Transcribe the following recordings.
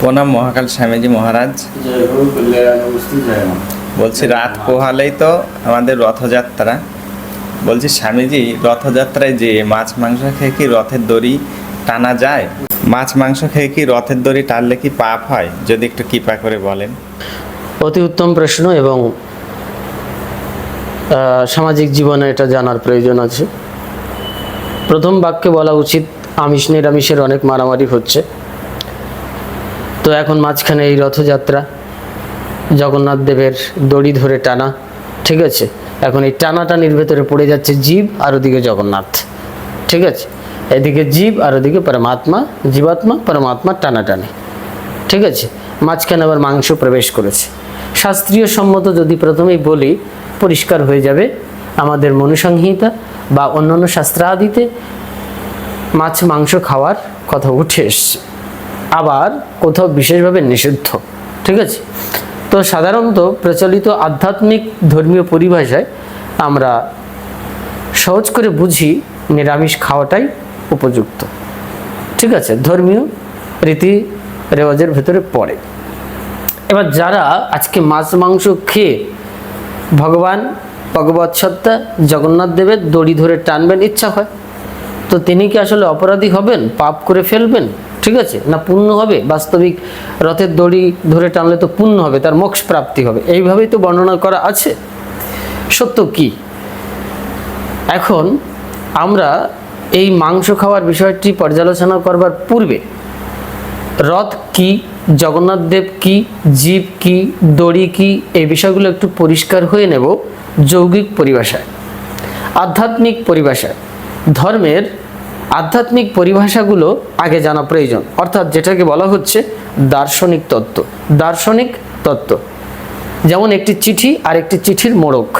প্রণাম মহাকাল স্বামীজি মহারাজ। বলছি, রাত পোহালেই তো আমাদের রথযাত্রা। বলছি, স্বামীজি, রথযাত্রায় যে মাছ মাংস খেয়ে কি রথের দড়ি টানা যায়? মাছ মাংস খেয়ে কি রথের দড়ি টানলে কি পাপ হয়? যদি একটু কৃপা করে বলেন। অতি উত্তম প্রশ্ন এবং সামাজিক জীবনে এটা জানার প্রয়োজন আছে। প্রথম বাক্যে বলা উচিত, আমিষ নিরামিষের অনেক মারামারি হচ্ছে। তো এখন মাঝখানে এই রথযাত্রা। জগন্নাথ দেবের দড়ি ধরে টানা, ঠিক আছে? এখন এই টানাটানির ভেতরে পড়ে যাচ্ছে জীব আর ওদিকে জগন্নাথ, ঠিক আছে? এদিকে জীব আর ওদিকে পরমাত্মা, জীবাত্মা, পরমাত্মা টানাটানি, ঠিক আছে? মাঝখানে আবার মাংস প্রবেশ করেছে। শাস্ত্রীয় সম্মত যদি প্রথমেই বলি, পরিষ্কার হয়ে যাবে আমাদের মনুসংহিতা বা অন্যান্য শাস্ত্রাদিতে মাছ মাংস খাওয়ার কথা উঠে এসছে। আবার কোথাও বিশেষভাবে নিষিদ্ধ, ঠিক আছে? তো সাধারণত প্রচলিত আধ্যাত্মিক ধর্মীয় পরিভাষায় আমরা সহজ করে বুঝি নিরামিষ খাওয়াটাই উপযুক্ত, ঠিক আছে? ধর্মীয় রীতি রেওয়াজের ভেতরে পড়ে। এবার যারা আজকে মাছ, মাংস খেয়ে ভগবান ভগবত সত্তা, জগন্নাথ দেবের দড়ি ধরে টানবেন, ইচ্ছা হয়, তো তিনি কি আসলে অপরাধী হবেন, পাপ করে ফেলবেন? ঠিক আছে? না পুণ্য হবে? বাস্তবিক রথের দড়ি ধরে টানলে তো পুণ্য হবে, তার মোক্ষ প্রাপ্তি হবে। এইভাবেই তো বর্ণনা করা আছে। সত্য কি? এখন আমরা এই মাংস খাওয়ার বিষয়টি পর্যালোচনা করবার পূর্বে রথ কি, জগন্নাথ দেব কি, জীব কি, দড়ি কি, এই বিষয়গুলো একটু পরিষ্কার হয়ে নেব যৌগিক পরিভাষায়, আধ্যাত্মিক পরিভাষায়। ধর্মের আধ্যাত্মিক পরিভাষাগুলো আগে জানা প্রয়োজন। অর্থাৎ যেটাকে বলা হচ্ছে দার্শনিক তত্ত্ব। দার্শনিক তত্ত্ব। যেমন একটি চিঠি আর একটি চিঠির মোড়ক।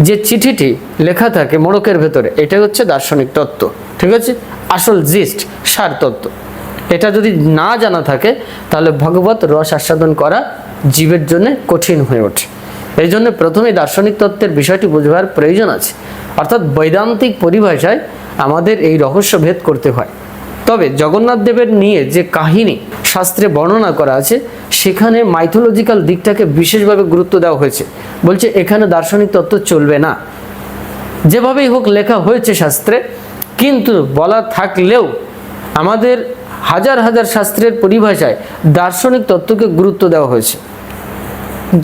যে চিঠিটি লেখা থাকে মোড়কের ভেতরে, এটাই হচ্ছে দার্শনিক তত্ত্ব। ঠিক আছে? আসল জিস্ট, সার তত্ত্ব। এটা যদি না জানা থাকে, তাহলে ভগবত রস আস্বাদন করা জীবের জন্য কঠিন হয়ে ওঠে। এই জন্য প্রথমে দার্শনিক তত্ত্বের বিষয়টি বুঝবার প্রয়োজন আছে। অর্থাৎ বৈদান্তিক পরিভাষায় আমাদের এই রহস্য ভেদ করতে হয়। তবে জগন্নাথ দেবের নিয়ে যে কাহিনী শাস্ত্রে বর্ণনা করা আছে, সেখানে মাইথোলজিক্যাল দিকটাকে বিশেষভাবে গুরুত্ব দেওয়া হয়েছে। বলছে, এখানে দার্শনিক তত্ত্ব চলবে না। যেভাবেই হোক লেখা হয়েছে শাস্ত্রে, কিন্তু বলা থাকলেও আমাদের হাজার হাজার শাস্ত্রের পরিভাষায় দার্শনিক তত্ত্বকে গুরুত্ব দেওয়া হয়েছে।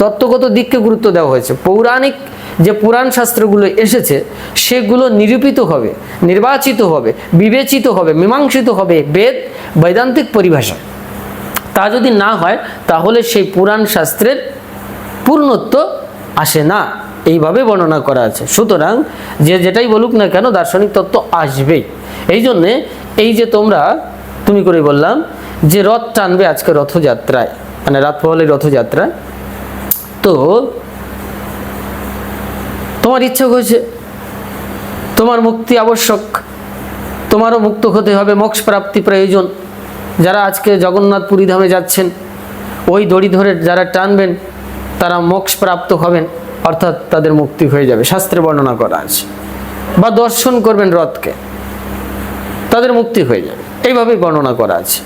তত্ত্বগত দিককে গুরুত্ব দেওয়া হয়েছে। পৌরাণিক যে পুরাণ শাস্ত্রগুলো এসেছে, সেগুলো নিরূপিত হবে, নির্বাচিত হবে, বিবেচিত হবে, মীমাংসিত হবে বেদ, বৈদান্তিক পরিভাষা। তা যদি না হয়, তাহলে সেই পুরাণ শাস্ত্রের পূর্ণত্ব আসে না। এইভাবে বর্ণনা করা আছে। সুতরাং যে যেটাই বলুক না কেন, দার্শনিক তত্ত্ব আসবেই। এই জন্যে এই যে তোমরা, তুমি করে বললাম, যে রথ টানবে আজকে রথযাত্রায় মানে রাত পোহালের রথযাত্রা তো তোমার ইচ্ছা হয়েছে, তোমার মুক্তি আবশ্যক, তোমারও মুক্ত হতে হবে, মোক্ষ প্রাপ্তি প্রয়োজন। যারা আজকে জগন্নাথ পুরী ধামে যাচ্ছেন, ওই দড়ি ধরে যারা টানবেন, তারা মোক্ষ প্রাপ্ত হবেন, অর্থাৎ তাদের মুক্তি হয়ে যাবে। শাস্ত্রে বর্ণনা করা আছে। বা দর্শন করবেন রথকে, তাদের মুক্তি হয়ে যাবে। এইভাবেই বর্ণনা করা আছে।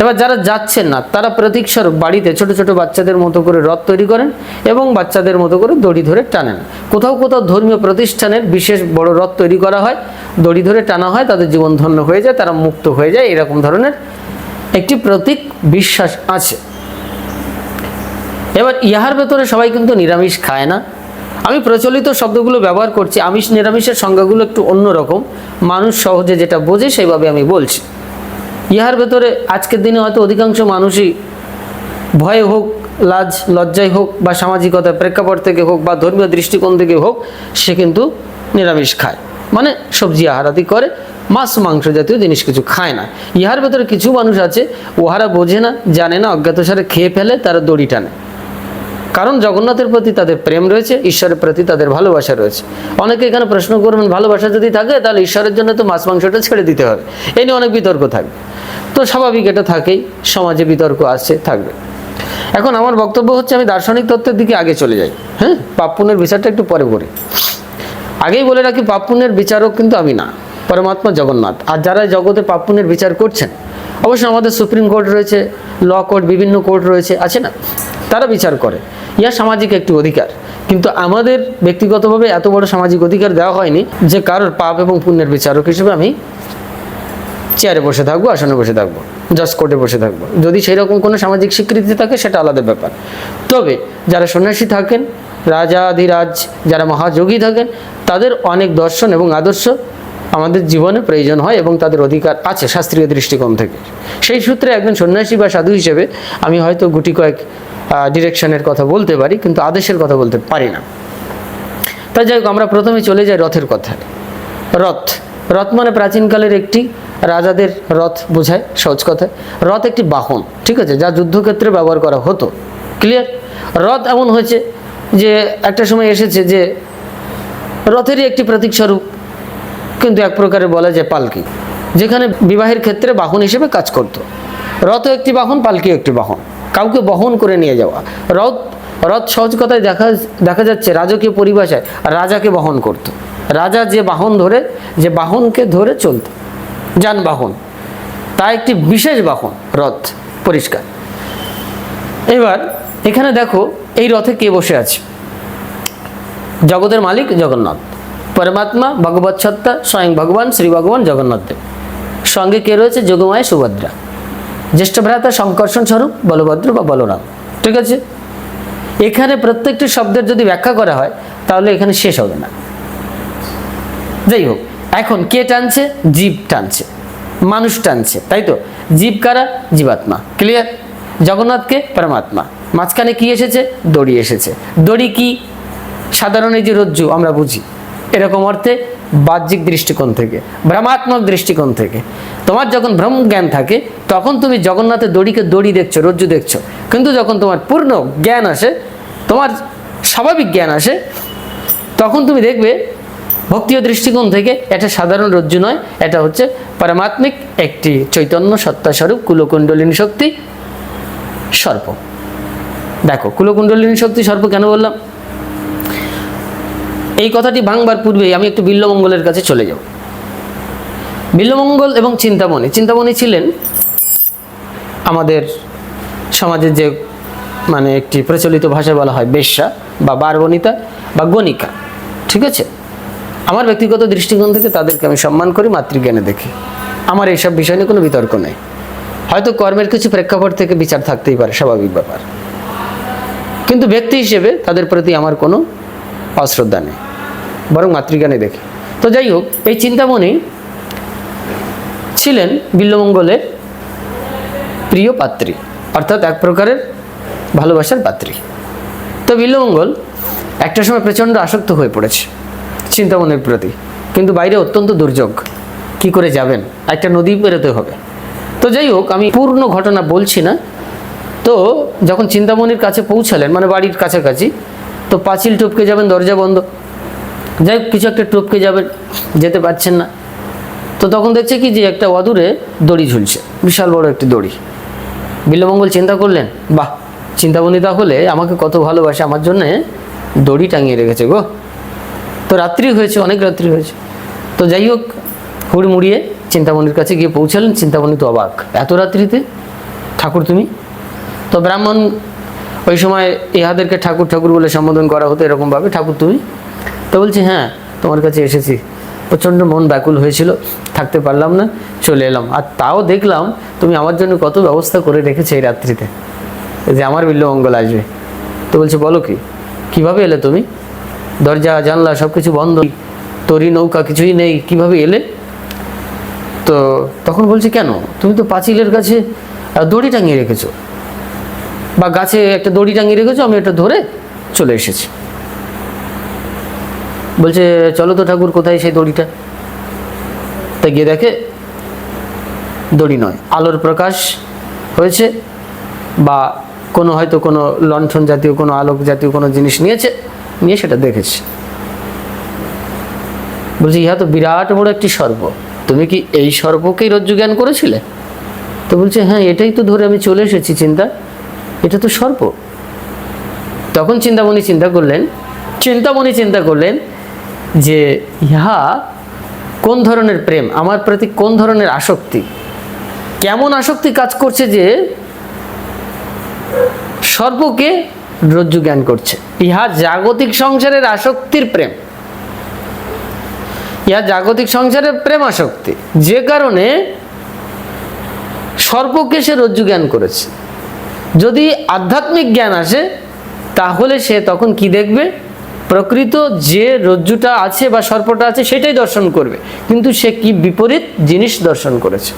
এবার যারা যাচ্ছেন না, তারা প্রতীক্ষাস্বরূপ বাড়িতে ছোট ছোট বাচ্চাদের মতো করে রথ তৈরি করেন এবং বাচ্চাদের মতো করে দড়ি ধরে টানেন। কোথাও কোথাও ধর্মীয় প্রতিষ্ঠানের বিশেষ বড় রথ তৈরি করা হয়, দড়ি ধরে টানা হয়, তাদের জীবন ধন্য হয়ে যায়, তারা মুক্ত হয়ে যায়, এরকম ধরনের একটি প্রতীক বিশ্বাস আছে। এবার ইহার ভেতরে সবাই কিন্তু নিরামিষ খায় না। আমি প্রচলিত শব্দগুলো ব্যবহার করছি, আমিষ নিরামিষের সংজ্ঞাগুলো একটু অন্যরকম। মানুষ সহজে যেটা বোঝে সেইভাবে আমি বলছি। ইহার ভেতরে আজকের দিনে হয়তো অধিকাংশ মানুষই ভয়ে হোক, লাজ লজ্জায় হোক বা সামাজিকতার প্রেক্ষাপট থেকে হোক বা ধর্মীয় দৃষ্টিকোণ থেকে হোক, সে কিন্তু নিরামিষ খায়। মানে সবজি আহারাদি করে, মাছ, মাংস জাতীয় জিনিস কিছু খায় না। ইহার ভেতরে কিছু মানুষ আছে ওহারা বোঝে না, জানে না, অজ্ঞাতসারে খেয়ে ফেলে, তারা দড়ি টানে। কারণ জগন্নাথের প্রতি তাদের প্রেম রয়েছে, ঈশ্বরের প্রতি তাদের ভালোবাসা রয়েছে। অনেকে এখানে প্রশ্ন করবেন, ভালোবাসা যদি থাকে, তাহলে ঈশ্বরের জন্য তো মাছ, মাংসটা ছেড়ে দিতে হবে। এ নিয়ে অনেক বিতর্ক থাকবে। তো স্বাভাবিক এটা থাকেই, সমাজে বিতর্ক আসছে, থাকবে। এখন আমার বক্তব্য হচ্ছে, আমি দার্শনিক তত্ত্বের দিকে আগে চলে যাই। হ্যাঁ? পাপ পুণ্যের বিচারটা একটু পরে করি। আগেই বলে রাখি, পাপ পুণ্যের বিচারক কিন্তু আমি না, পরমাত্মা জগন্নাথ। আর যারা জগতে পাপ পুণ্যের বিচার করছেন অবশ্য আমাদের সুপ্রিম কোর্ট রয়েছে, ল কোর্ট, বিভিন্ন কোর্ট রয়েছে, আছে না? তারা বিচার করে। ইয়া সামাজিক একটি অধিকার। কিন্তু আমাদের ব্যক্তিগতভাবে এত বড় সামাজিক অধিকার দেওয়া হয়নি যে কারোর পাপ এবং পুণ্যের বিচারক হিসেবে আমি চেয়ারে বসে থাকব, আসনে বসে থাকব, জাজ কোর্টে বসে থাকব। যদি সেই রকম কোনো সামাজিক স্বীকৃতি থাকে, সেটা আলাদা ব্যাপার। তবে যারা সন্ন্যাসী থাকেন, রাজাধিরাজ, যারা মহাযোগী থাকেন, তাদের অনেক দর্শন এবং আদর্শ আমাদের জীবনে প্রয়োজন হয় এবং তাদের অধিকার আছে শাস্ত্রীয় দৃষ্টিকোণ থেকে। সেই সূত্রে একজন সন্ন্যাসী বা সাধু হিসেবে আমি হয়তো গুটি কয়েক ডিরেকশনের কথা বলতে পারি, কিন্তু আদেশের কথা বলতে পারি না। তাই যাই হোক, আমরা প্রথমে চলে যাই রথের কথায়। রথ রথ মানে প্রাচীনকালের একটি রাজাদের রথ বোঝায় সহজ কথায়। রথ একটি বাহন, ঠিক আছে, যা যুদ্ধক্ষেত্রে ব্যবহার করা হতো। ক্লিয়ার রথ এমন হয়েছে যে একটা সময় এসেছে যে রথেরই একটি প্রতীক স্বরূপ। কিন্তু এক প্রকারে বলা যায় পালকি, যেখানে বিবাহের ক্ষেত্রে বাহন হিসেবে কাজ করত। রথ একটি বাহন, পালকি একটি বাহন। কাউকে বহন করে নিয়ে যাওয়া। রথ রথ সহজ কথায় দেখা দেখা যাচ্ছে রাজকীয় পরিভাষায় রাজাকে বহন করত। রাজা যে বাহন ধরে, যে বাহনকে ধরে চলত। যানবাহন। তা একটি বিশেষ বাহন, রথ, পরিষ্কার। এবার, এখানে দেখো এই রথে কে বসে আছে? জগতের মালিক জগন্নাথ। পরমাত্মা ভগবত সত্তা, স্বয়ং ভগবান, শ্রী ভগবান জগন্নাথ দেব। সঙ্গে কে রয়েছে? যোগমায় সুভদ্রা। জ্যেষ্ঠ ভ্রাতা সংকর্ষণ স্বরূপ, বলভদ্র বা বলরাম। ঠিক আছে? এখানে প্রত্যেকটি শব্দের যদি ব্যাখ্যা করা হয়, তাহলে এখানে শেষ হবে না। যাই হোক, এখন কে টানছে? জীব টানছে। মানুষ টানছে, তাই তো? জীব কারা? জীবাত্মা। ক্লিয়ার জগন্নাথকে পরমাত্মা। মাঝখানে কি এসেছে? দড়ি এসেছে। দড়ি কি? সাধারণ এই যে রজ্জু, আমরা বুঝি। এরকম অর্থে বাহ্যিক দৃষ্টিকোণ থেকে, ভ্রমাত্মক দৃষ্টিকোণ থেকে। তোমার যখন ভ্রম জ্ঞান থাকে, তখন তুমি জগন্নাথের দড়িকে দড়ি দেখছ, রজ্জু দেখছ। কিন্তু যখন তোমার পূর্ণ জ্ঞান আসে, তোমার স্বাভাবিক জ্ঞান আসে, তখন তুমি দেখবে ভক্তিয় দৃষ্টিকোণ থেকে এটা সাধারণ রজ্জু নয়, এটা হচ্ছে পারমাত্মিক একটি চৈতন্য সত্তা স্বরূপ কুলকুণ্ডলিনী শক্তি সর্প। দেখো, কুলকুণ্ডলিনী শক্তি সর্প কেন বললাম? এই কথাটি ভাঙবার পূর্বেই আমি একটু বিল্লমঙ্গলের কাছে চলে যাব। বিল্লমঙ্গল এবং চিন্তামণি চিন্তামণি ছিলেন আমাদের সমাজের যে মানে একটি প্রচলিত ভাষায় বলা হয় বেশ্যা বা বারবনিতা বা গণিকা, ঠিক আছে? আমার ব্যক্তিগত দৃষ্টিকোণ থেকে তাদেরকে আমি সম্মান করি, মাতৃজ্ঞানে দেখি। আমার এইসব বিষয় নিয়ে কোনো বিতর্ক নেই। হয়তো কর্মের কিছু প্রেক্ষাপট থেকে বিচার থাকতেই পারে, স্বাভাবিক ব্যাপার। কিন্তু ব্যক্তি হিসেবে তাদের প্রতি আমার কোনো অশ্রদ্ধা নেই। বরং মাতৃজ্ঞানে দেখি। তো যাই হোক, এই চিন্তামণি ছিলেন বিল্লমঙ্গলের প্রিয় পাত্রী, অর্থাৎ এক প্রকারের ভালোবাসার পাত্রী। তো বিল্লমঙ্গল একটা সময় প্রচণ্ড আসক্ত হয়ে পড়েছে চিন্তামনের প্রতি। কিন্তু বাইরে অত্যন্ত দুর্যোগ, কি করে যাবেন? একটা নদী পেরোতে হবে। তো যাই হোক, আমি পূর্ণ ঘটনা বলছি না। তো যখন চিন্তামণির কাছে পৌঁছালেন মানে বাড়ির কাছাকাছি, তো পাঁচিল টপকে যাবেন, দরজা বন্ধ। যাই হোক, কিছু একটা টপকে যাবে যেতে পারছেন না। তো তখন দেখছে কি যে একটা অদূরে দড়ি ঝুলছে বিশাল বড় একটি দড়ি। বিল্লমঙ্গল চিন্তা করলেন বাহ চিন্তামণি তাহলে আমাকে কত ভালোবাসে আমার জন্যে দড়ি টাঙিয়ে রেখেছে গো। তো রাত্রি হয়েছে অনেক রাত্রি হয়েছে। তো যাই হোক হুড়মুড়িয়ে চিন্তামণির কাছে গিয়ে পৌঁছালেন। চিন্তামণি তো অবাক এত রাত্রিতে? ঠাকুর তুমি? তো ব্রাহ্মণ ওই সময় ইহাদেরকে ঠাকুর ঠাকুর বলে সম্বোধন করা হতো এরকমভাবে ঠাকুর তুমি? তো বলছি হ্যাঁ তোমার কাছে এসেছি। প্রচণ্ড মন ব্যাকুল হয়েছিল, থাকতে পারলাম না, চলে এলাম। আর তাও দেখলাম তুমি আমার জন্য কত ব্যবস্থা করে রেখেছো এই রাত্রিতে, যে আমার বিল্লমঙ্গল আসবে। তো বলছে, বলো কি, কীভাবে এলে তুমি? দরজা, জানলা সব কিছু বন্ধ, তরি নৌকা কিছুই নেই, কীভাবে এলে? তো তখন বলছে, কেন? তুমি তো পাঁচিলের কাছে দড়ি টাঙিয়ে রেখেছো। বা গাছে একটা দড়ি টাঙিয়ে রেখেছো, আমি এটা ধরে চলে এসেছি। বলছে, চলো তো ঠাকুর, কোথায় সেই দড়িটা? তা গিয়ে দেখে দড়ি নয়, আলোর প্রকাশ হয়েছে বা কোনো হয়তো কোনো লণ্ঠন জাতীয়, কোনো আলোক জাতীয় কোনো জিনিস নিয়েছে, নিয়ে সেটা দেখেছে। বলছি, ইহা তো বিরাট বড় একটি সর্প তুমি কি এই সর্পকেই রজ্জু জ্ঞান করেছিলে? তো বলছে হ্যাঁ এটাই তো ধরে আমি চলে এসেছি, চিন্তা। এটা তো সর্প তখন চিন্তামণি চিন্তা করলেন, চিন্তামণি চিন্তা করলেন যে, ইহা কোন ধরনের প্রেম? আমার প্রতি কোন ধরনের আসক্তি? কেমন আসক্তি কাজ করছে যে, সর্বকে রজ্জু জ্ঞান করছে। ইহা জাগতিক সংসারের আসক্তির প্রেম। ইহা জাগতিক সংসারের প্রেম আসক্তি। যে কারণে সর্বকে সে রজ্জু জ্ঞান করেছে। যদি আধ্যাত্মিক জ্ঞান আসে, তাহলে সে তখন কি দেখবে? প্রকৃত যে রজ্জুটা আছে বা সর্পটা আছে সেটাই দর্শন করবে। কিন্তু সে কি বিপরীত জিনিস দর্শন করেছে?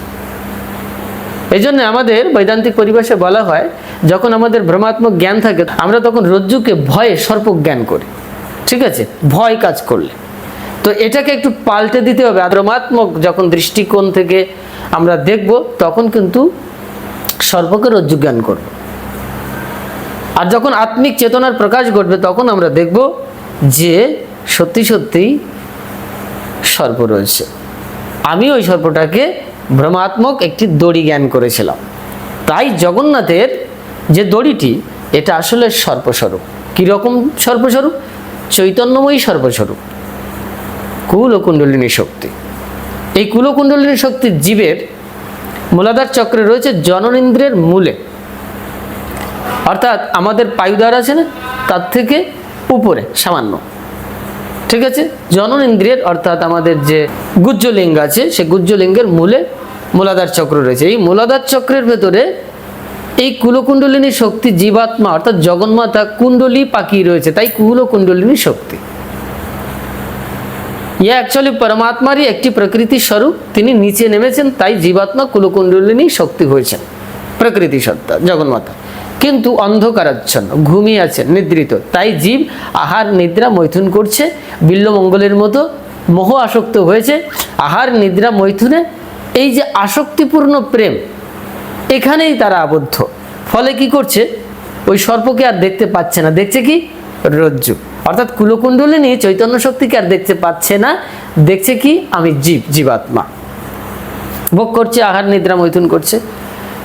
এই জন্য আমাদের বৈদান্তিক পরিবেশে বলা হয়, যখন আমাদের ভ্রমাত্মক জ্ঞান থাকে, আমরা তখন রজ্জুকে ভয়ে সর্প জ্ঞান করি। ঠিক আছে? ভয় কাজ করলে। তো এটাকে একটু পাল্টে দিতে হবে। আর ভ্রমাত্মক যখন দৃষ্টিকোণ থেকে আমরা দেখব, তখন কিন্তু সর্পকে রজ্জু জ্ঞান করব। আর যখন আত্মিক চেতনার প্রকাশ ঘটবে, তখন আমরা দেখব যে সত্যি সত্যিই সর্প রয়েছে। আমি ওই সর্পটাকে ভ্রমাত্মক একটি দড়ি জ্ঞান করেছিলাম। তাই জগন্নাথের যে দড়িটি, এটা আসলে সর্পস্বরূপ। কীরকম সর্পস্বরূপ? চৈতন্যময়ী সর্পস্বরূপ। কুল ও কুণ্ডলিনী শক্তি। এই কুলকুণ্ডলিনী শক্তি জীবের মূলাধার চক্রে রয়েছে জননেন্দ্রের মূলে। অর্থাৎ আমাদের পায়ুদার আছে না? তার থেকে উপরে, সামান্য। ঠিক আছে? জননেন্দ্রিয়ের অর্থাৎ আমাদের যে গুজ্জলিঙ্গ আছে সে গুজ্জলিঙ্গের মূলে মূলাধার চক্র রয়েছে। এই মূলাধার চক্রের ভেতরে এই কুলকুণ্ডলিনী শক্তি জীবাত্মা, অর্থাৎ জগন্মাতা কুণ্ডলী পাকিয়ে রয়েছে, তাই কুলকুণ্ডলিনী শক্তি। ইয়া অ্যাকচুয়ালি পরমাত্মারই একটি প্রকৃতি স্বরূপ, তিনি নিচে নেমেছেন, তাই জীবাত্মা কুলকুণ্ডলিনী শক্তি হয়েছেন। প্রকৃতি সত্তা, জগন্মাতা। কিন্তু অন্ধকারাচ্ছন্ন, ঘুমিয়ে আছেন নিদ্রিত। তাই জীব আহার, নিদ্রা, মৈথুন করছে। বিল্লমঙ্গলের মতো মোহ আসক্ত হয়েছে। আহার, নিদ্রা, মৈথুনে এই যে আসক্তিপূর্ণ প্রেম, এখানেই তারা আবদ্ধ। ফলে কি করছে? ওই সর্পকে আর দেখতে পাচ্ছে না। দেখছে কি? রজ্জু। অর্থাৎ কুলকুণ্ডলিনী চৈতন্য শক্তিকে আর দেখতে পাচ্ছে না। দেখছে কি? আমি জীব, জীবাত্মা। ভোগ করছে, আহার, নিদ্রা, মৈথুন করছে।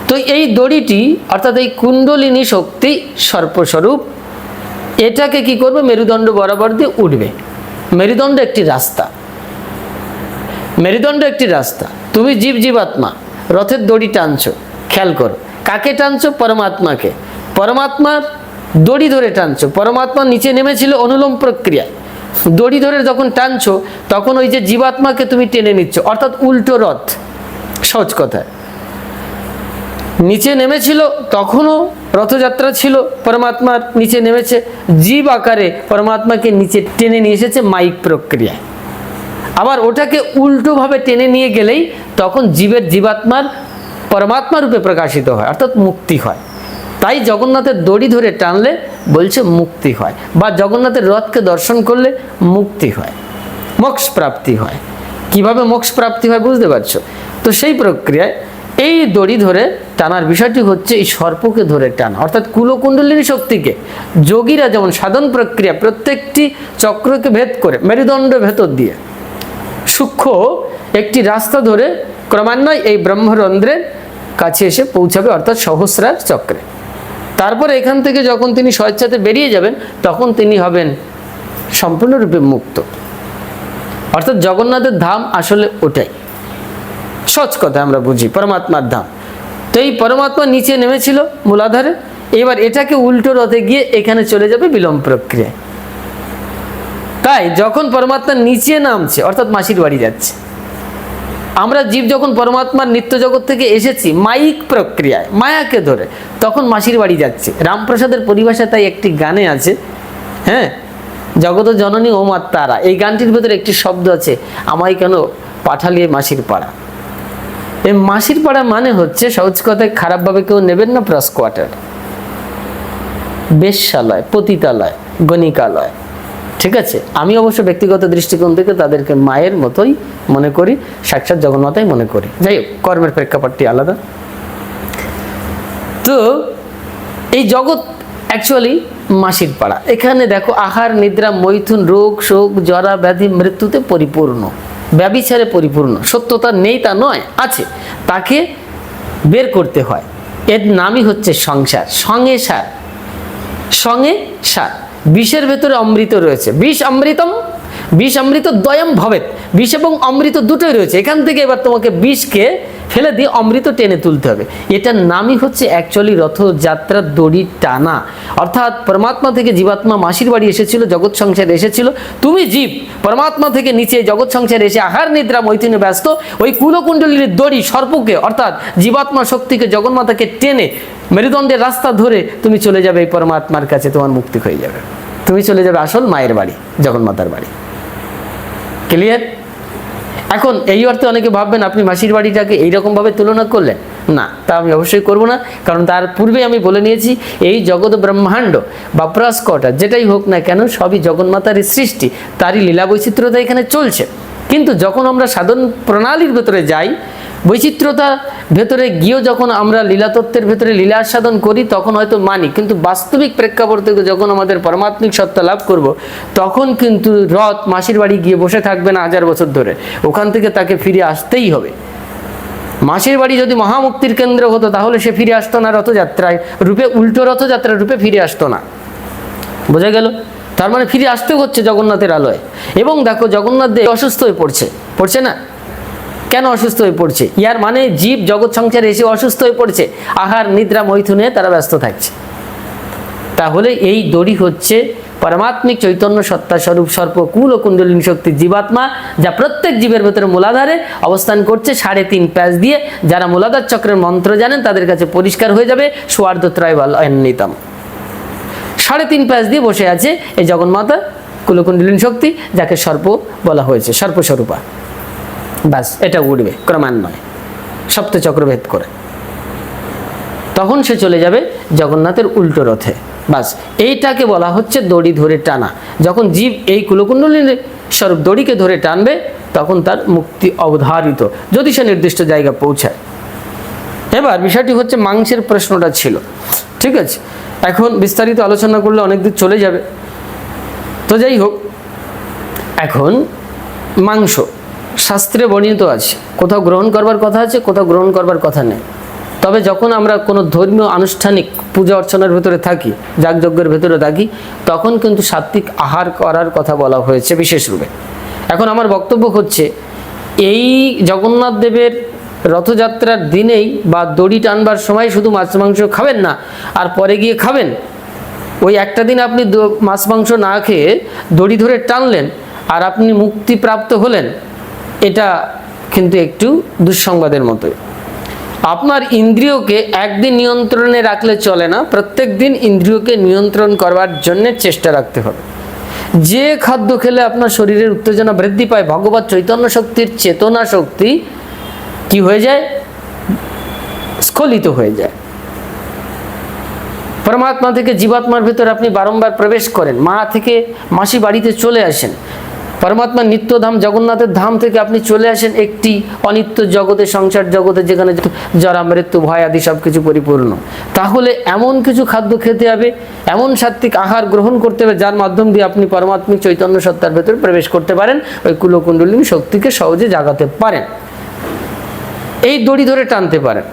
তো এই দড়িটি, অর্থাৎ এই কুণ্ডলিনী শক্তি সর্পস্বরূপ, এটাকে কি করবে? মেরুদণ্ড বরাবর দিয়ে উঠবে। মেরুদণ্ড একটি রাস্তা। মেরুদণ্ড একটি রাস্তা। তুমি জীব জীবাত্মা, রথের দড়ি টানছো, খেয়াল করো। কাকে টানছো? পরমাত্মাকে। পরমাত্মার দড়ি ধরে টানছো। পরমাত্মা নিচে নেমেছিল অনুলোম প্রক্রিয়ায় দড়ি ধরে যখন টানছো, তখন ওই যে জীবাত্মাকে তুমি টেনে নিচ্ছ। অর্থাৎ উল্টো রথ। সহজ কথায় নিচে নেমেছিল, তখনও রথযাত্রা ছিল। পরমাত্মার নিচে নেমেছে, জীব আকারে পরমাত্মাকে নিচে টেনে নিয়ে এসেছে মাইক প্রক্রিয়ায়। আবার ওটাকে উল্টোভাবে টেনে নিয়ে গেলেই তখন জীবের জীবাত্মার পরমাত্মা রূপে প্রকাশিত হয়, অর্থাৎ মুক্তি হয়। তাই জগন্নাথের দড়ি ধরে টানলে বলছে মুক্তি হয় বা জগন্নাথের রথকে দর্শন করলে মুক্তি হয়, মোক্ষ প্রাপ্তি হয়। কীভাবে মোক্ষ প্রাপ্তি হয় বুঝতে পারছ? তো সেই প্রক্রিয়ায় এই দড়ি ধরে টানার বিষয়টি হচ্ছে এই সর্পকে ধরে টানা, অর্থাৎ কুলকুণ্ডলিনী শক্তিকে। যোগীরা যেমন সাধন প্রক্রিয়া প্রত্যেকটি চক্রকে ভেদ করে, মেরুদণ্ড ভেতর দিয়ে, সূক্ষ্ম একটি রাস্তা ধরে ক্রমান্বয়ে এই ব্রহ্মরন্ধ্রের কাছে এসে পৌঁছাবে, অর্থাৎ সহস্রার চক্রে। তারপরে এখান থেকে যখন তিনি স্বেচ্ছাতে বেরিয়ে যাবেন, তখন তিনি হবেন সম্পূর্ণরূপে মুক্ত। অর্থাৎ জগন্নাথের ধাম আসলে ওটাই। সচ কথা আমরা বুঝি, পরমাত্মার ধাম। তো এই পরমাত্মা নিচে নেমেছিল মূলাধারে, এবার এটাকে উল্টো রথে গিয়ে এখানে চলে যাবে বিলম্ব প্রক্রিয়ায়। তাই যখন পরমাত্মা নিচে নামছে, অর্থাৎ মাসির বাড়ি যাচ্ছে, আমরা জীব যখন পরমাত্মার নিত্য জগৎ থেকে এসেছি, মাইক প্রক্রিয়ায়, মায়াকে ধরে, তখন মাসির বাড়ি যাচ্ছে। রামপ্রসাদের পরিভাষা তাই একটি গানে আছে হ্যাঁ? জগত জননী ও মা তারা এই গানটির ভেতরে একটি শব্দ আছে, আমায় কেন পাঠালিয়ে মাসির পাড়া? এই মাসির পাড়া মানে হচ্ছে, সহজ কথায় খারাপভাবে কেউ নেবেন না প্রাস কোয়ার্টার বেশ্যালয় পতিতালয়, গণিকালয়। ঠিক আছে? আমি অবশ্য ব্যক্তিগত দৃষ্টিকোণ থেকে তাদেরকে মায়ের মতোই মনে করি, সাক্ষাৎ জগন্মাতাই মনে করি। যাই হোক, কর্মের প্রেক্ষাপটটি আলাদা। তো, এই জগৎ অ্যাকচুয়ালি মাসির পাড়া। এখানে দেখো, আহার, নিদ্রা, মৈথুন, রোগ, শোক জরা ব্যাধি, মৃত্যুতে পরিপূর্ণ। ব্যবিচারে পরিপূর্ণ। সত্যতা নেই তা নয়, আছে। তাকে বের করতে হয়। এর নামই হচ্ছে সংসার। সঙ্গে সার। সঙ্গে সার। বিষের ভেতরে অমৃত রয়েছে। বিষ অমৃতম, বিষ অমৃত দ্বয়ম ভবেত বিষ এবং অমৃত দুটোই রয়েছে। এখান থেকে এবার তোমাকে বিষকে ফেলে দিয়ে অমৃত টেনে তুলতে হবে। এটার নামই হচ্ছে অ্যাকচুয়ালি রথযাত্রার দড়ি টানা। অর্থাৎ পরমাত্মা থেকে জীবাত্মা মাসির বাড়ি এসেছিল, জগৎ সংসারে এসেছিল। তুমি জীব, পরমাত্মা থেকে নিচে জগৎ সংসারে এসে আহার, নিদ্রা, মৈথুনে ব্যস্ত। ওই কুলকুণ্ডলীর দড়ি সর্পকে, অর্থাৎ জীবাত্মা শক্তিকে, জগন্মাতাকে টেনে মেরুদণ্ডের রাস্তা ধরে তুমি চলে যাবে এই পরমাত্মার কাছে, তোমার মুক্তি হয়ে যাবে। তুমি চলে যাবে আসল মায়ের বাড়ি, জগন্মাতার বাড়ি। ক্লিয়ার এখন এই অর্থে অনেকে ভাববেন, আপনি মাসির বাড়িটাকে এইরকমভাবে তুলনা করলেন? না, তা আমি অবশ্যই করব না। কারণ তার পূর্বে আমি বলে নিয়েছি, এই জগৎ ব্রহ্মাণ্ড বা প্রাস্কটা যেটাই হোক না কেন, সবই জগন্মাতারই সৃষ্টি। তারই লীলা বৈচিত্র্যতা এখানে চলছে। কিন্তু যখন আমরা সাধন প্রণালীর ভেতরে যাই বৈচিত্র্যতা ভেতরে গিয়েও যখন আমরা লীলাতত্ত্বের ভেতরে লীলা আস্বাদন করি, তখন হয়তো মানি। কিন্তু বাস্তবিক প্রেক্ষাপট যখন আমাদের পরমাত্মিক সত্তা লাভ করব, তখন কিন্তু রথ মাসির বাড়ি গিয়ে বসে থাকবে না হাজার বছর ধরে। ওখান থেকে তাকে ফিরে আসতেই হবে। মাসির বাড়ি যদি মহামুক্তির কেন্দ্র হতো, তাহলে সে ফিরে আসতো না রথযাত্রায়। রূপে, উল্টো রথযাত্রার রূপে ফিরে আসতো না। বোঝা গেল? তার মানে ফিরে আসতে হচ্ছে জগন্নাথের আলোয়। এবং দেখো, জগন্নাথ দেব অসুস্থ হয়ে পড়ছে। পড়ছে না? কেন অসুস্থ হয়ে পড়ছে? ইয়ার মানে জীব জগৎ সংসারে এসে অসুস্থ হয়ে পড়ছে। আহার, নিদ্রা, মৈথুনে তারা ব্যস্ত থাকছে। তাহলে এই দড়ি হচ্ছে পরমাত্মিক চৈতন্য সত্তা স্বরূপ সর্পকুল ও কুণ্ডলিনী শক্তি জীবাত্মা, যা প্রত্যেক জীবের ভেতরে মূলাধারে অবস্থান করছে সাড়ে তিন প্যাচ দিয়ে। যারা মূলাধার চক্রের মন্ত্র জানেন, তাদের কাছে পরিষ্কার হয়ে যাবে সোয়ার্ধ ত্রয়বাল অন্যতম সাড়ে তিন প্যাচ দিয়ে বসে আছে এই জগন্মাতা কুলকুণ্ডলিনী শক্তি, যাকে সর্প বলা হয়েছে, সর্পস্বরূপা। ব্যাস এটা উঠবে ক্রমান্বয়ে। সপ্তচক্রভেদ করে। তখন সে চলে যাবে জগন্নাথের উল্টো রথে। বাস, এইটাকে বলা হচ্ছে দড়ি ধরে টানা। যখন জীব এই কুলকুণ্ডলীর স্বরূপ দড়িকে ধরে টানবে, তখন তার মুক্তি অবধারিত, যদি সে নির্দিষ্ট জায়গা পৌঁছায়। এবার বিষয়টি হচ্ছে মাংসের প্রশ্নটা ছিল। ঠিক আছে? এখন বিস্তারিত আলোচনা করলে অনেক দূর চলে যাবে। তো যাই হোক, এখন মাংস। শাস্ত্রে বর্ণিত আছে, কোথাও গ্রহণ করবার কথা আছে, কোথাও গ্রহণ করবার কথা নেই। তবে যখন আমরা কোনো ধর্মীয় আনুষ্ঠানিক পূজা অর্চনার ভেতরে থাকি, যাগযজ্ঞের ভেতরে থাকি, তখন কিন্তু সাত্বিক আহার করার কথা বলা হয়েছে বিশেষ রূপে এখন আমার বক্তব্য হচ্ছে, এই জগন্নাথ দেবের রথযাত্রার দিনেই বা দড়ি টানবার সময় শুধু মাছ মাংস খাবেন না, আর পরে গিয়ে খাবেন। ওই একটা দিন আপনি মাছ মাংস না খেয়ে দড়ি ধরে টানলেন, আর আপনি মুক্তিপ্রাপ্ত হলেন এটা কিন্তু একটু দুঃসংবাদের মতোই। আপনার ইন্দ্রিয়কে একদিন নিয়ন্ত্রণে রাখলে চলে না, প্রত্যেক দিন ইন্দ্রিয়কে নিয়ন্ত্রণ করবার জন্য চেষ্টা রাখতে হবে। যে খাদ্য খেলে আপনার শরীরের উত্তেজনা বৃদ্ধি পায়, ভগবত চৈতন্য শক্তির চেতনা শক্তি কি হয়ে যায়? স্খলিত হয়ে যায়। পরমাত্মা থেকে জীবাত্মার ভিতর আপনি বারংবার প্রবেশ করেন, মা থেকে মাসি বাড়িতে চলে আসেন। পরমাত্মা নিত্যধাম জগন্নাথের ধাম থেকে আপনি চলে আসেন একটি অনিত্য জগতে, সংসার জগতে, যেখানে জরা মৃত্যু, ভয় আদি সব কিছু পরিপূর্ণ। তাহলে এমন কিছু খাদ্য খেতে হবে, এমন সাত্বিক আহার গ্রহণ করতে হবে, যার মাধ্যম দিয়ে আপনি পরমাত্মিক চৈতন্য সত্তার ভেতরে প্রবেশ করতে পারেন, ওই কুলকুণ্ডলিনী শক্তিকে সহজে জাগাতে পারেন। এই দড়ি ধরে টানতে পারেন।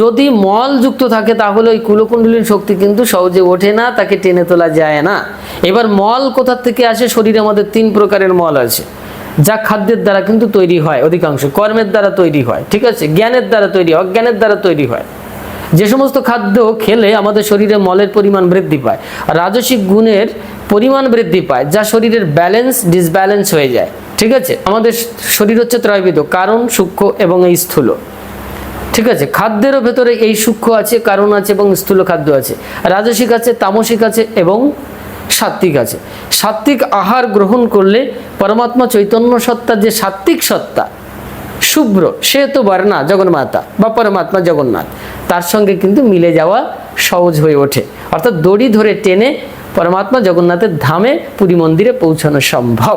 যদি মল যুক্ত থাকে, তাহলে ওই কুলকুণ্ডলীর শক্তি কিন্তু সহজে ওঠে না, তাকে টেনে তোলা যায় না। এবার মল কোথা থেকে আসে? শরীরে আমাদের তিন প্রকারের মল আছে। যা খাদ্যের দ্বারা কিন্তু তৈরি হয় অধিকাংশ। কর্মের দ্বারা তৈরি হয়, ঠিক আছে? জ্ঞানের দ্বারা তৈরি হয়, অজ্ঞানের দ্বারা তৈরি হয়। যে সমস্ত খাদ্য খেলে আমাদের শরীরে মলের পরিমাণ বৃদ্ধি পায়, রাজসিক গুণের পরিমাণ বৃদ্ধি পায়, যা শরীরের ব্যালেন্স ডিসব্যালেন্স হয়ে যায়, ঠিক আছে? আমাদের শরীর হচ্ছে ত্রয়বিধ, কারণ সূক্ষ্ম এবং এই স্থূল। ঠিক আছে, খাদ্যেরও ভেতরে এই সূক্ষ্ম আছে, কারণ আছে এবং স্থূল খাদ্য আছে। রাজসিক আছে, তামসিক আছে এবং সাত্বিক আছে। সাত্বিক আহার গ্রহণ করলে পরমাত্মা চৈতন্য সত্তার যে সাত্বিক সত্তা, শুভ্র, সে তো বর্ণা জগন্মাতা বা পরমাত্মা জগন্নাথ। তার সঙ্গে কিন্তু মিলে যাওয়া সহজ হয়ে ওঠে। অর্থাৎ দড়ি ধরে টেনে পরমাত্মা জগন্নাথের ধামে পুরী মন্দিরে পৌঁছানো সম্ভব।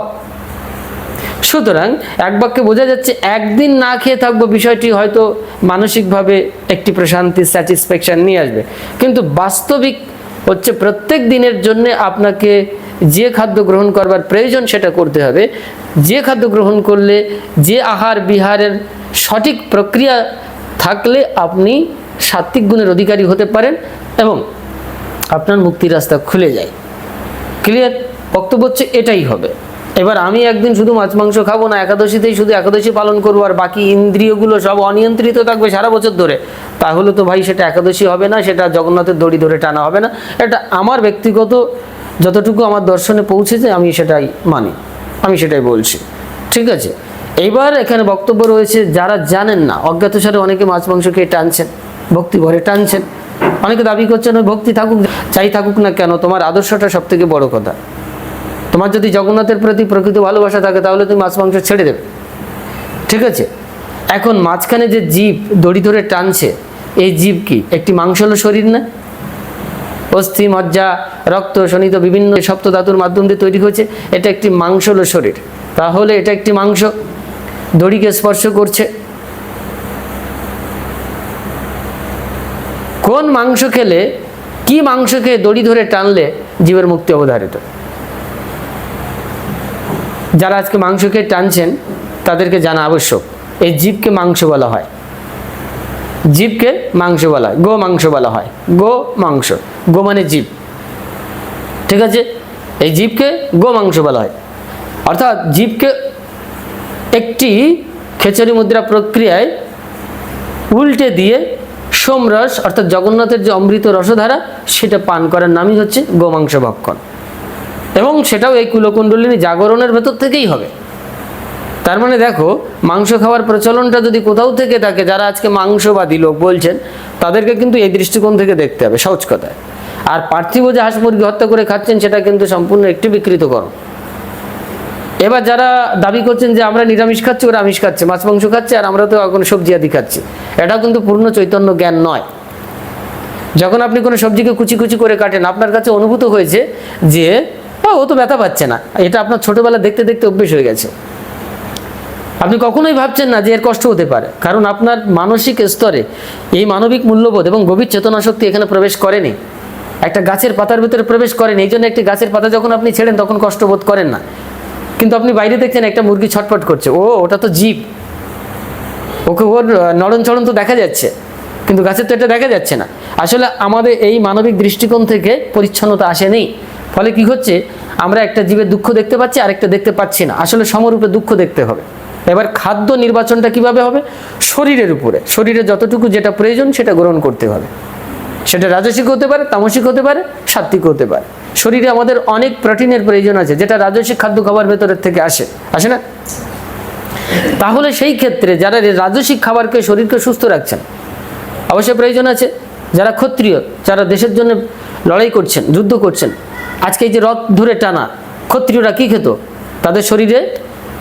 সুতরাং এক বাক্যে বোঝা যাচ্ছে একদিন না খেয়ে থাকব বিষয়টি হয়তো মানসিকভাবে একটি প্রশান্তি স্যাটিসফ্যাকশান নিয়ে আসবে। কিন্তু বাস্তবিক হচ্ছে প্রত্যেক দিনের জন্য আপনাকে যে খাদ্য গ্রহণ করবার প্রয়োজন সেটা করতে হবে। যে খাদ্য গ্রহণ করলে যে আহার বিহারের সঠিক প্রক্রিয়া থাকলে আপনি সাত্বিক গুণের অধিকারী হতে পারেন এবং আপনার মুক্তির রাস্তা খুলে যায়। ক্লিয়ার বক্তব্য হচ্ছে এটাই হবে। এবার আমি একদিন শুধু মাছ মাংস খাব না, একাদশীতেই শুধু একাদশী পালন করব, আর বাকি ইন্দ্রিয়গুলো সব অনিয়ন্ত্রিত থাকবে সারা বছর ধরে। তাহলে তো ভাই সেটা একাদশী হবে না, সেটা জগন্নাথের দড়ি ধরে টানা হবে না। এটা আমার ব্যক্তিগত যতটুকু আমার দর্শনে পৌঁছেছে, আমি সেটাই মানি, আমি সেটাই বলছি। ঠিক আছে? এইবার এখানে বক্তব্য রয়েছে, যারা জানেন না, অজ্ঞাত অজ্ঞাতসারে অনেকে মাছ মাংস খেয়ে টানছেন, ভক্তি ভরে টানছেন। অনেকে দাবি করছেন, ওই ভক্তি থাকুক চাই থাকুক না কেন, তোমার আদর্শটা সব থেকে বড় কথা। তোমার যদি জগন্নাথের প্রতি প্রকৃত ভালোবাসা থাকে, তাহলে তুমি মাছ মাংস ছেড়ে দেবে। ঠিক আছে? এখন মাঝখানে যে জীব দড়ি ধরে টানছে, এই জীব কি? একটি মাংস মাংসল শরীর না? অস্থি, মজ্জা, রক্ত শনিত বিভিন্ন সপ্ত ধাতুর মাধ্যম দিয়ে তৈরি হয়েছে, এটা একটি মাংসল শরীর। তাহলে এটা একটি মাংস। দড়িকে স্পর্শ করছে। কোন মাংস খেলে, কি মাংস খেয়ে দড়ি ধরে টানলে জীবের মুক্তি অবধারিত? যারা আজকে মাংস খেয়ে টানছেন, তাদেরকে জানা আবশ্যক। এই জীবকে মাংস বলা হয়। জীবকে মাংস বলা হয়। গো মাংস বলা হয়। গো মাংস। গো মানে জীব। ঠিক আছে? এই জীবকে গো মাংস বলা হয়। অর্থাৎ জীবকে একটি খেচরি মুদ্রা প্রক্রিয়ায় উল্টে দিয়ে সোমরস, অর্থাৎ জগন্নাথের যে অমৃত রসধারা, সেটা পান করার নামই হচ্ছে গোমাংস ভক্ষণ। এবং সেটাও এই কুলকুণ্ডলিনী জাগরণের ভেতর থেকেই হবে। তার মানে দেখো, মাংস খাওয়ার প্রচলনটা যদি কোথাও থেকে থাকে, যারা আজকে মাংসবাদী লোক বলছেন, তাদেরকে কিন্তু এই দৃষ্টিকোণ থেকে দেখতে হবে, সহজ কথায় আর পার্থিব যে হাঁস মুরগি হত্যা করে খাচ্ছেন, সেটা কিন্তু সম্পূর্ণ একটি বিকৃতকরণ। এবার যারা দাবি করছেন যে আমরা নিরামিষ খাচ্ছি, ওরা আমিষ খাচ্ছে, মাছ মাংস খাচ্ছে, আর আমরা তো এখন সবজি আদি খাচ্ছি এটাও কিন্তু পূর্ণ চৈতন্য জ্ঞান নয়। যখন আপনি কোনো সবজিকে কুচি কুচি করে কাটেন, আপনার কাছে অনুভূত হয়েছে যে "ও, ও তো ব্যথা পাচ্ছে না। এটা আপনার ছোটবেলা দেখতে দেখতে অভ্যেস হয়ে গেছে। আপনি কখনোই ভাবছেন না যে এর কষ্ট হতে পারে। কারণ আপনার মানসিক স্তরে এই মানবিক মূল্যবোধ এবং গভীর চেতনা শক্তি এখানে প্রবেশ করেনি। একটা গাছের পাতার ভিতরে প্রবেশ করেনি। এই জন্য একটি গাছের পাতা যখন আপনি ছেড়েন তখন কষ্ট বোধ করেন না। কিন্তু আপনি বাইরে দেখছেন একটা মুরগি ছটফট করছে। ও ওটা তো জীব। ওকে ওর নড়ন চড়ন তো দেখা যাচ্ছে। কিন্তু গাছের তো এটা দেখা যাচ্ছে না। আসলে আমাদের এই মানবিক দৃষ্টিকোণ থেকে পরিচ্ছন্নতা আসেনি ফলে কি হচ্ছে? আমরা একটা জীবের দুঃখ দেখতে পাচ্ছি, আরেকটা দেখতে পাচ্ছি না। আসলে সমরূপে দুঃখ দেখতে হবে। এবার খাদ্য নির্বাচনটা কীভাবে হবে? শরীরের উপরে। শরীরে যতটুকু যেটা প্রয়োজন সেটা গ্রহণ করতে হবে। সেটা রাজসিক হতে পারে, তামসিক হতে পারে সাত্বিক হতে পারে। শরীরে আমাদের অনেক প্রোটিনের প্রয়োজন আছে, যেটা রাজসিক খাদ্য খাবার ভেতরের থেকে আসে। আসে না? তাহলে সেই ক্ষেত্রে যারা রাজসিক খাবারকে শরীরকে সুস্থ রাখছেন, অবশ্যই প্রয়োজন আছে। যারা ক্ষত্রিয়, যারা দেশের জন্য লড়াই করছেন, যুদ্ধ করছেন আজকে এই যে রথ ধরে টানা, ক্ষত্রিয়রা কী খেত? তাদের শরীরে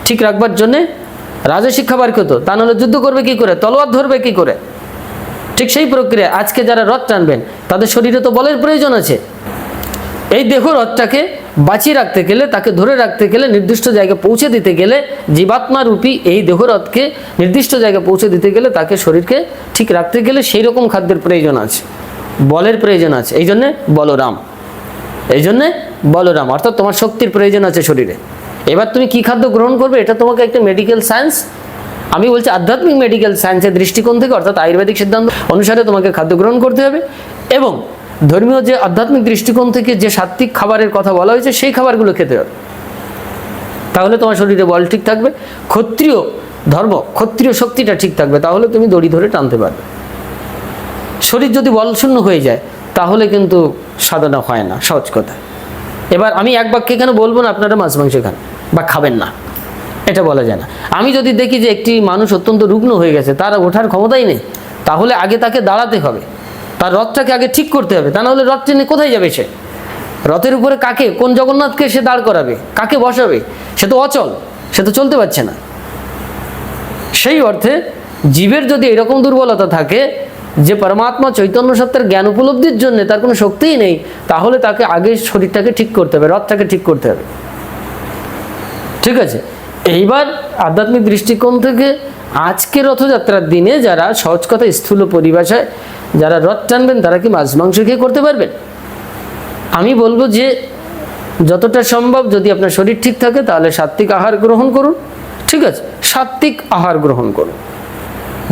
ঠিক রাখবার জন্যে রাজসিক খাবার খেত তা নাহলে যুদ্ধ করবে কি করে? তলোয়ার ধরবে কি করে? ঠিক সেই প্রক্রিয়া আজকে যারা রথ টানবেন, তাদের শরীরে তো বলের প্রয়োজন আছে। এই দেহ রথটাকে বাঁচিয়ে রাখতে গেলে, তাকে ধরে রাখতে গেলে নির্দিষ্ট জায়গায় পৌঁছে দিতে গেলে জীবাত্মা রূপী এই দেহরথকে নির্দিষ্ট জায়গায় পৌঁছে দিতে গেলে তাকে শরীরকে ঠিক রাখতে গেলে সেই রকম খাদ্যের প্রয়োজন আছে, বলের প্রয়োজন আছে। এই জন্যে বলরাম। এই জন্যে বলরাম অর্থাৎ তোমার শক্তির প্রয়োজন আছে শরীরে। এবার তুমি কি খাদ্য গ্রহণ করবে এটা তোমাকে একটা মেডিকেল সায়েন্স আমি বলছি আধ্যাত্মিক মেডিকেল সায়েন্সের দৃষ্টিকোণ থেকে, অর্থাৎ আয়ুর্বেদিক সিদ্ধান্ত অনুসারে তোমাকে খাদ্য গ্রহণ করতে হবে এবং ধর্মীয় যে আধ্যাত্মিক দৃষ্টিকোণ থেকে যে সাত্বিক খাবারের কথা বলা হয়েছে, সেই খাবারগুলো খেতে হবে। তাহলে তোমার শরীরে বল ঠিক থাকবে, ক্ষত্রিয় ধর্ম, ক্ষত্রিয় শক্তিটা ঠিক থাকবে, তাহলে তুমি দড়ি ধরে টানতে পারবে। শরীর যদি বলশূন্য হয়ে যায়, তাহলে কিন্তু সাধনা হয় না, সহজ কথা। এবার আমি এক বাক্যে কেন বলব না, আপনারা মাছ মাংস খান বা খাবেন না। এটা বলা যায় না। আমি যদি দেখি যে একটি মানুষ অত্যন্ত রুগ্ন হয়ে গেছে, তার ওঠার ক্ষমতাই নেই, তাহলে আগে তাকে দাঁড়াতে হবে। তার রথটাকে আগে ঠিক করতে হবে, তা নাহলে রথ টেনে কোথায় যাবে সে? রথের উপরে কাকে, কোন জগন্নাথকে সে দাঁড় করাবে, কাকে বসাবে? সে তো অচল, সে তো চলতে পারছে না। সেই অর্থে জীবের যদি এরকম দুর্বলতা থাকে যে পরমাত্মা চৈতন্য সত্তার জ্ঞান উপলব্ধির জন্য তার কোনো শক্তিই নেই, তাহলে তাকে আগে শরীরটাকে ঠিক করতে হবে, রথটাকে ঠিক করতে হবে। ঠিক আছে? এইবার আধ্যাত্মিক দৃষ্টিকোণ থেকে আজকে রথযাত্রার দিনে যারা সহজ কথা স্থূল পরিভাষায় যারা রথ টানবেন, তারা কি মাছ মাংস খেয়ে করতে পারবেন? আমি বলব যে যতটা সম্ভব যদি আপনার শরীর ঠিক থাকে, তাহলে সাত্বিক আহার গ্রহণ করুন। ঠিক আছে? সাত্বিক আহার গ্রহণ করুন।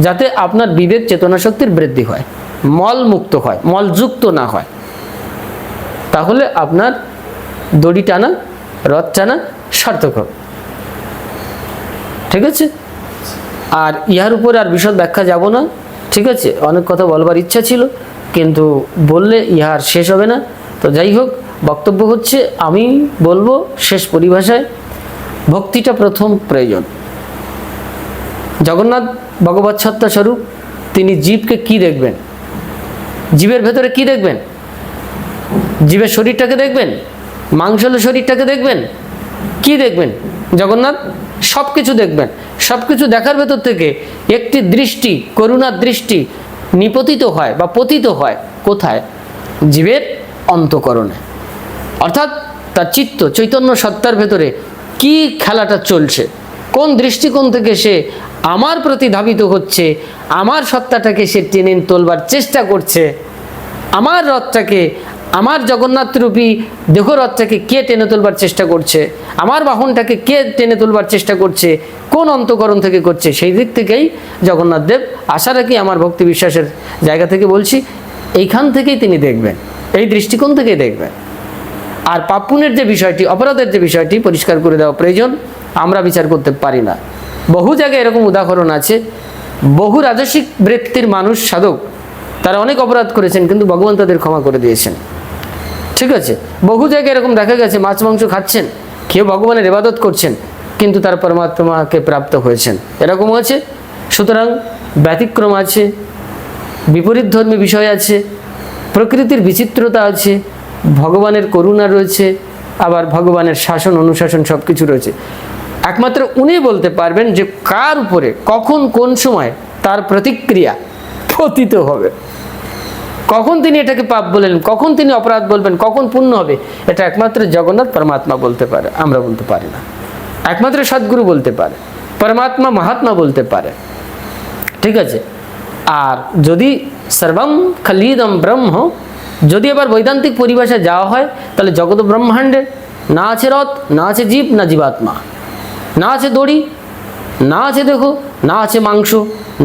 যাতে আপনার বিবেক চেতনা শক্তির বৃদ্ধি হয়, মল মুক্ত হয় মলযুক্ত না হয়। তাহলে আপনার দড়ি টানা, রথ টানা সার্থক হবে। ঠিক আছে? আর ইহার উপর আর বিশদ ব্যাখ্যা যাব না। ঠিক আছে? অনেক কথা বলবার ইচ্ছা ছিল, কিন্তু বললে ইহার শেষ হবে না। তো যাই হোক, বক্তব্য হচ্ছে, আমি বলব শেষ পরিভাষায়, ভক্তিটা প্রথম প্রয়োজন। জগন্নাথ ভগবত সত্তা স্বরূপ, তিনি জীবকে কি দেখবেন? জীবের ভেতরে কি দেখবেন? জীবের শরীরটাকে দেখবেন? মাংসল শরীরটাকে দেখবেন? কি দেখবেন? জগন্নাথ সব কিছু দেখবেন। সব কিছু দেখার ভেতর থেকে একটি দৃষ্টি, করুণার দৃষ্টি নিপতিত হয় বা পতিত হয় কোথায়? জীবের অন্তকরণে। অর্থাৎ তার চিত্ত, চৈতন্য সত্তার ভেতরে কি খেলাটা চলছে? কোন দৃষ্টিকোণ থেকে সে আমার প্রতি ধাবিত হচ্ছে, আমার সত্তাটাকে সে টেনে তোলবার চেষ্টা করছে। আমার রথটাকে, আমার জগন্নাথ রূপী দেহ রথটাকে কে টেনে তোলবার চেষ্টা করছে? আমার বাহনটাকে কে টেনে তোলবার চেষ্টা করছে? কোন অন্তকরণ থেকে করছে? সেই দিক থেকেই জগন্নাথ দেব আশা রাখি আমার ভক্তি বিশ্বাসের জায়গা থেকে বলছি, এইখান থেকেই তিনি দেখবেন, এই দৃষ্টিকোণ থেকেই দেখবেন। আর পাপুনের যে বিষয়টি, অপরাধের যে বিষয়টি পরিষ্কার করে দেওয়া প্রয়োজন, আমরা বিচার করতে পারি না। বহু জায়গায় এরকম উদাহরণ আছে। বহু রাজসিক বৃত্তির মানুষ সাধক, তারা অনেক অপরাধ করেছেন, কিন্তু ভগবান তাদের ক্ষমা করে দিয়েছেন। ঠিক আছে? বহু জায়গায় এরকম দেখা গেছে, মাছ, মাংস খাচ্ছেন, কেউ ভগবানের ইবাদত করছেন, কিন্তু তার পরমাত্মাকে প্রাপ্ত হয়েছেন। এরকম আছে? সুতরাং ব্যতিক্রম আছে, বিপরীত ধর্মী বিষয় আছে, প্রকৃতির বিচিত্রতা আছে, ভগবানের করুণা রয়েছে, আবার ভগবানের শাসন, অনুশাসন সব কিছু রয়েছে। একমাত্র উনি বলতে পারবেন যে কার উপরে, কখন, কোন সময় তার প্রতিক্রিয়া পতিত হবে। কখন তিনি এটাকে পাপ বললেন, কখন তিনি অপরাধ বলবেন, কখন পুণ্য হবে, এটা একমাত্র জগন্নাথ পরমাত্মা বলতে পারে, আমরা বলতে পারি না। একমাত্র সদ্গুরু বলতে পারে, পরমাত্মা মহাত্মা বলতে পারে। ঠিক আছে? আর যদি সর্বম খালিদম ব্রহ্ম, যদি এবার বৈদান্তিক পরিভাষায় যাওয়া হয়, তাহলে জগৎ ব্রহ্মাণ্ডে, না আছে রথ, না আছে জীব, না জীবাত্মা। না আছে দড়ি, না আছে দেহ, না আছে মাংস,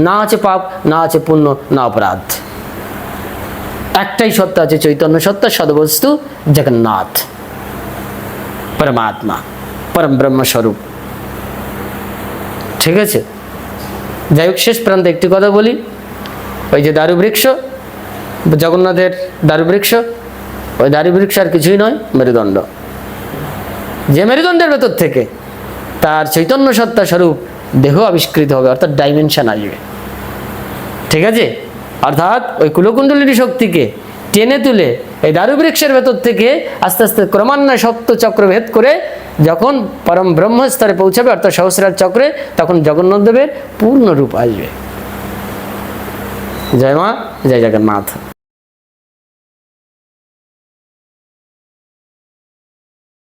না আছে পাপ, না আছে পুণ্য, না অপরাধ। একটাই সত্তা আছে চৈতন্য সত্তা, সদবস্তু জগন্নাথ। পরমাত্মা, পরম ব্রহ্মস্বরূপ। ঠিক আছে? যাই হোক, শেষ প্রান্তে একটি কথা বলি। ওই যে দারু বৃক্ষ জগন্নাথের দারু বৃক্ষ ওই দারু বৃক্ষ আর কিছুই নয়, মেরুদণ্ড। যে মেরুদণ্ডের ভেতর থেকে তার চৈতন্য সত্তা স্বরূপ দেহ আবিষ্কৃত হবে, অর্থাৎ ডাইমেনশন আসবে। ঠিক আছে? অর্থাৎ ওই কুলকুণ্ডলিনী শক্তিকে টেনে তুলে এই দারু বৃক্ষের ভেতর থেকে আস্তে আস্তে ক্রমান্বয়ে সপ্ত চক্র ভেদ করে যখন পরম ব্রহ্মস্তরে পৌঁছাবে, অর্থাৎ সহস্রার চক্রে, তখন জগন্নাথ দেবের পূর্ণ রূপ আসবে। জয় মা, জয় জগন্নাথ।